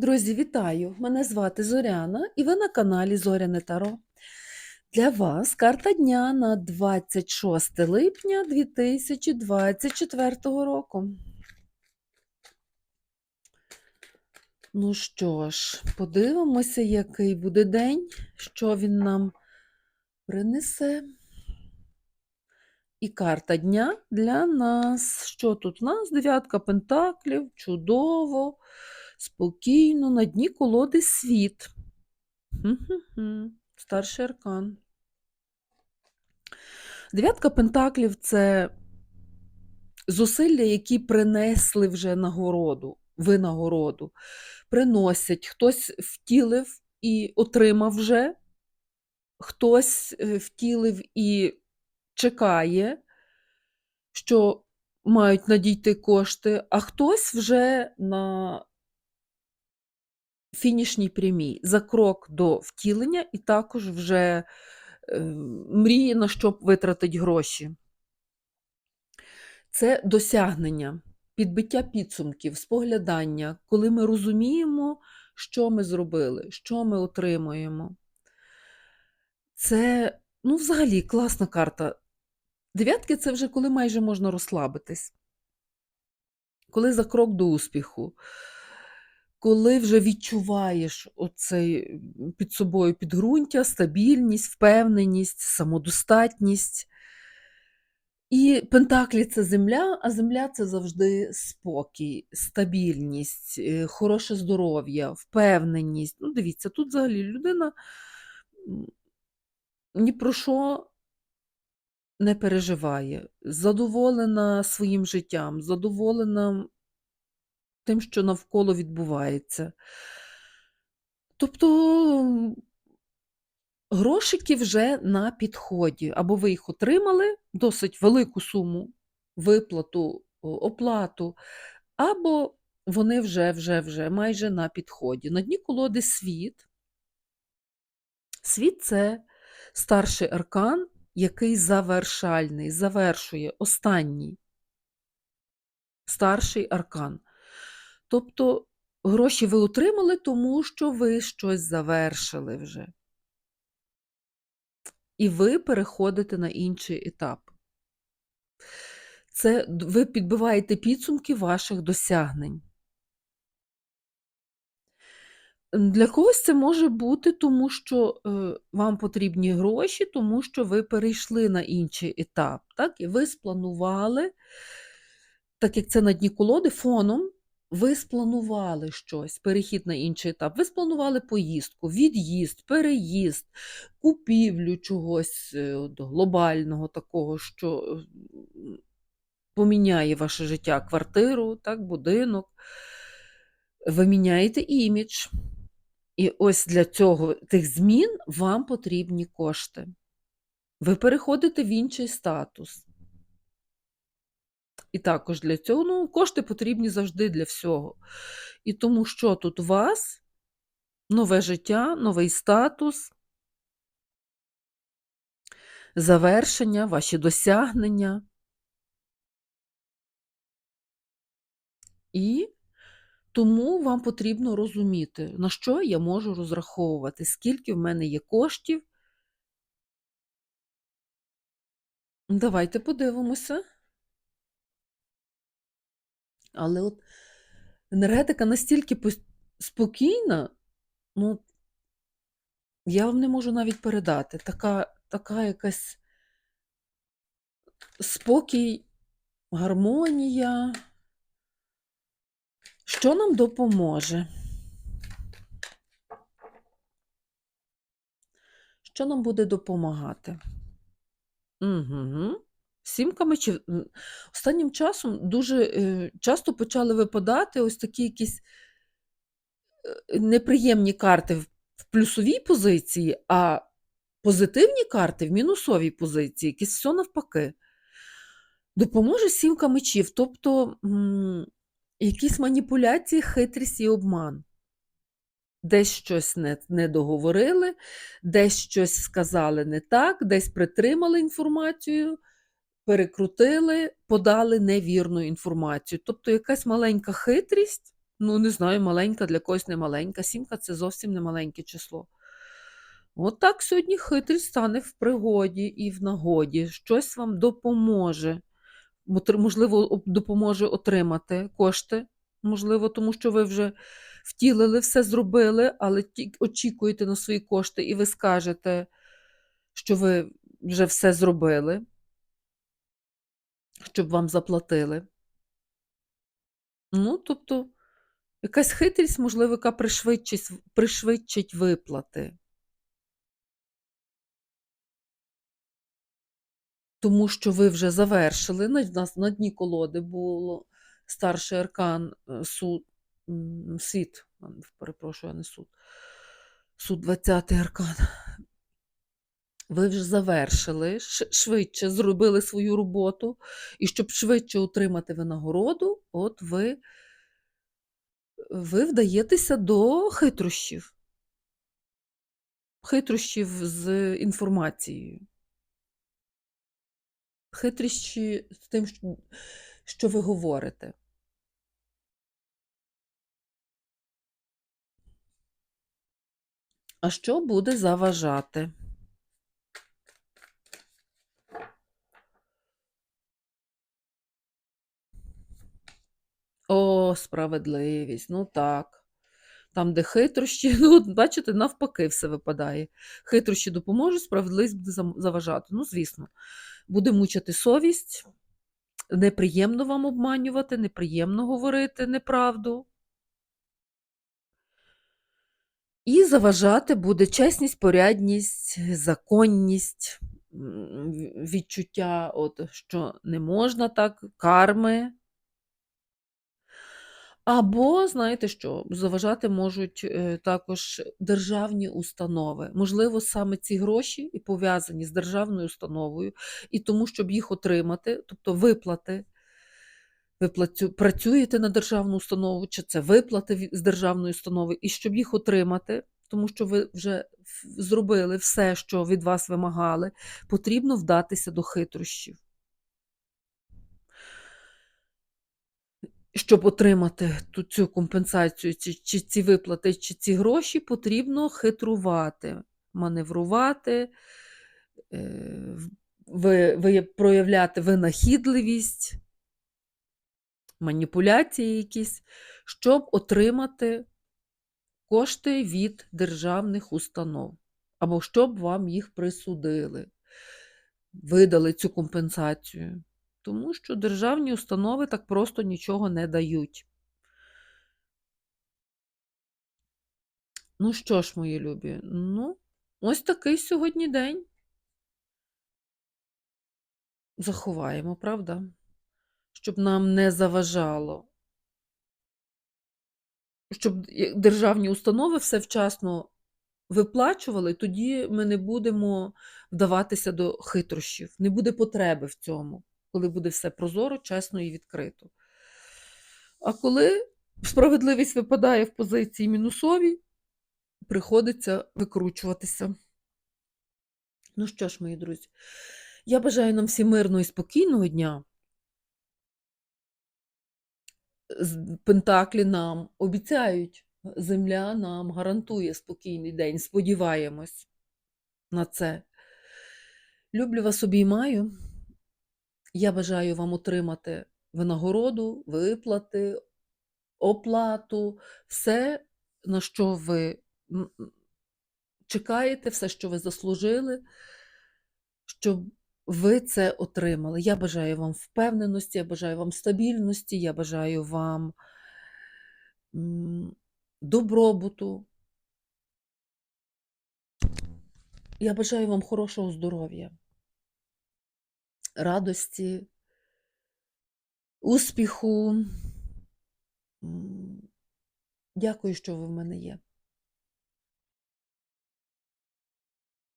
Друзі, вітаю! Мене звати Зоряна і ви на каналі Зоряне Таро. Для вас карта дня на 26 липня 2024 року. Ну що ж, подивимося, який буде день, що він нам принесе. І карта дня для нас. Що тут у нас? Дев'ятка пентаклів, чудово, спокійно, на дні колоди світ. Старший аркан. Дев'ятка пентаклів це зусилля, які принесли вже нагороду, винагороду. Приносять, хтось втілив і отримав вже, хтось е, втілив і чекає, що мають надійти кошти, а хтось вже на фінішній прямій за крок до втілення і також вже е, мріє на що витратить гроші. Це досягнення, підбиття підсумків, споглядання, коли ми розуміємо, що ми зробили, що ми отримуємо. Це, ну, взагалі, класна карта. Дев'ятки це вже коли майже можна розслабитись, коли за крок до успіху, коли вже відчуваєш оцей під собою підґрунтя, стабільність, впевненість, самодостатність. І Пентаклі це земля, а земля це завжди спокій, стабільність, е, хороше здоров'я, впевненість. Ну, дивіться, тут взагалі людина ні про що не переживає, задоволена своїм життям, задоволена тим, що навколо відбувається. Тобто грошики вже на підході, або ви їх отримали, досить велику суму, виплату, оплату, або вони вже, вже, вже майже на підході. На дні колоди світ. Світ це старший аркан, який завершальний, завершує останній старший аркан. Тобто гроші ви отримали, тому що ви щось завершили вже. І ви переходите на інший етап. Це ви підбиваєте підсумки ваших досягнень. Для когось це може бути, тому що е, вам потрібні гроші, тому що ви перейшли на інший етап. Так? І ви спланували, так як це на дні колоди, фоном, ви спланували щось, перехід на інший етап. Ви спланували поїздку, від'їзд, переїзд, купівлю чогось е, глобального такого, що е, поміняє ваше життя, квартиру, так, будинок. Ви міняєте імідж. І ось для цього тих змін вам потрібні кошти. Ви переходите в інший статус. І також для цього ну, кошти потрібні завжди для всього. І тому що тут у вас нове життя, новий статус, завершення, ваші досягнення. І тому вам потрібно розуміти, на що я можу розраховувати, скільки в мене є коштів. Давайте подивимося. Але от енергетика настільки спокійна, ну, я вам не можу навіть передати. Така, така якась спокій, гармонія. Що нам допоможе? Що нам буде допомагати? Угу. Сімка мечів. М, Останнім часом дуже е, часто почали випадати ось такі якісь е, неприємні карти в плюсовій позиції, а позитивні карти в мінусовій позиції, якесь все навпаки. Допоможе сімка мечів, тобто якісь маніпуляції, хитрість і обман. Десь щось не, не договорили, десь щось сказали не так, десь притримали інформацію, перекрутили, подали невірну інформацію. Тобто якась маленька хитрість, Ну, не знаю, маленька, для когось не маленька. Сімка це зовсім не маленьке число. От так сьогодні хитрість стане в пригоді і в нагоді. Щось вам допоможе. Можливо, допоможе отримати кошти. Можливо, тому що ви вже втілили, все зробили, але очікуєте на свої кошти, і ви скажете, що ви вже все зробили, щоб вам заплатили. Ну, тобто, якась хитрість, можливо, яка пришвидшить, пришвидшить виплати. Тому що ви вже завершили, на, на, на дні колоди було старший аркан, е, суд, світ, перепрошую, а не суд. Суд 20 аркан. Ви вже завершили, швидше зробили свою роботу, і щоб швидше отримати винагороду, от ви, ви вдаєтеся до хитрощів. Хитрощів з інформацією. Хитрощі з тим, що- ви говорите. А що буде заважати? О, справедливість, ну так. Там, де хитрощі, ну, бачите, навпаки, все випадає. Хитрощі допоможуть, справедливість буде заважати. Ну, звісно, буде мучити совість, неприємно вам обманювати, неприємно говорити неправду. І заважати буде чесність, порядність, законність, відчуття, от, що не можна так, карми. Або, знаєте що, заважати можуть е, також державні установи. Можливо, саме ці гроші і пов'язані з державною установою, і тому, щоб їх отримати, тобто виплати, ви працюєте на державну установу, чи це виплати з державної установи, і щоб їх отримати, тому що ви вже зробили все, що від вас вимагали, потрібно вдатися до хитрощів. Щоб отримати ту цю компенсацію, чи, чи ці виплати, чи ці гроші, потрібно хитрувати, маневрувати, е, ви, ви проявляти винахідливість, маніпуляції якісь, щоб отримати кошти від державних установ, або щоб вам їх присудили, видали цю компенсацію. Тому що державні установи так просто нічого не дають. Ну що ж, мої любі, ну, ось такий сьогодні день. Заховаємо, правда? Щоб нам не заважало. Щоб державні установи все вчасно виплачували, тоді ми не будемо вдаватися до хитрощів. Не буде потреби в цьому, коли буде все прозоро, чесно і відкрито. А коли справедливість випадає в позиції мінусовій, приходиться викручуватися. Ну що ж, мої друзі, я бажаю нам всім мирного і спокійного дня. Пентаклі нам обіцяють, земля нам гарантує спокійний день. Сподіваємось на це. Люблю вас обіймаю. Я бажаю вам отримати винагороду, виплати, оплату, все, на що ви чекаєте, все, що ви заслужили, щоб ви це отримали. Я бажаю вам впевненості, я бажаю вам стабільності, я бажаю вам добробуту. Я бажаю вам хорошого здоров'я, радості, успіху. Дякую, що ви в мене є.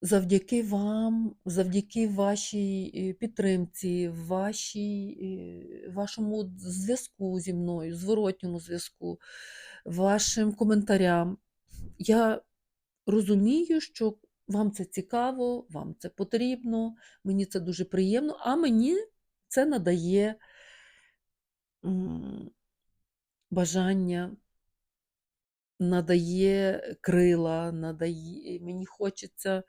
Завдяки вам, завдяки вашій е, підтримці, вашій, е, вашому зв'язку зі мною, зворотньому зв'язку, вашим коментарям. Я розумію, що вам це цікаво, вам це потрібно, мені це дуже приємно, а мені це надає бажання надає крила, надає, мені хочеться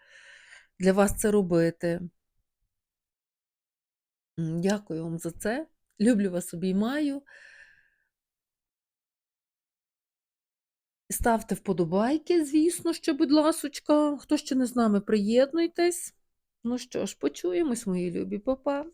для вас це робити. Дякую вам за це. Люблю вас, обіймаю. Ставте вподобайки, звісно, що, будь ласочка. Хто ще не з нами, приєднуйтесь. Ну що ж, почуємось, мої любі, Па-па.